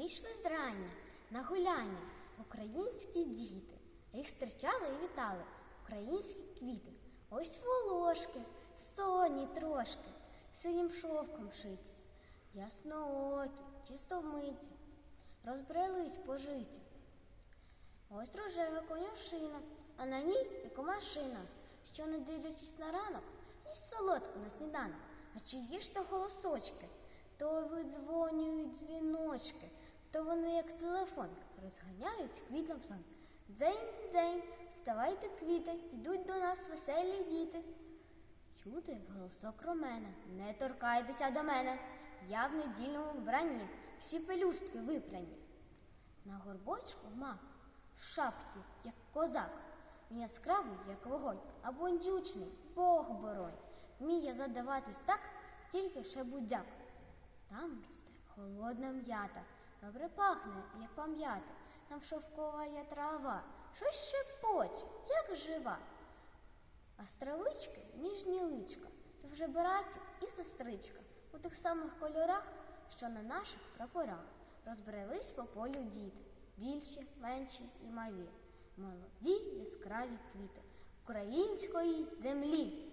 Вийшли зрання на гуляння українські діти. Їх зустрічали і вітали українські квіти. Ось волошки, соні трошки, синім шовком шиті, ясноокі, чисто вмиті, розбрелись по житі. Ось рожева конюшина, а на ній екомашина, що, не дивлячись на ранок, їсть солодко на сніданок. А чи їж то голосочки, то видзвонюють дзвіночки, то вони, як телефон, розганяють квітам сон. Дзень, дзень, вставайте квіти, йдуть до нас веселі діти. Чути голосок Ромена, не торкайтеся до мене. Я в недільному вбранні, всі пелюстки випрані. На горбочку мак, в шапці, як козак, він яскравий, як вогонь, а бондючний, Бог боронь. Вміє задаватись так, тільки ще будяк. Там росте холодна м'ята, добре пахне, як пам'ята. Там шовкова є трава, щось шепоче, як жива. А з ніжні личка, то вже братик і сестричка. У тих самих кольорах, що на наших прапорах. Розбрелись по полю діти, більші, менші і малі, молоді яскраві квіти. Української землі.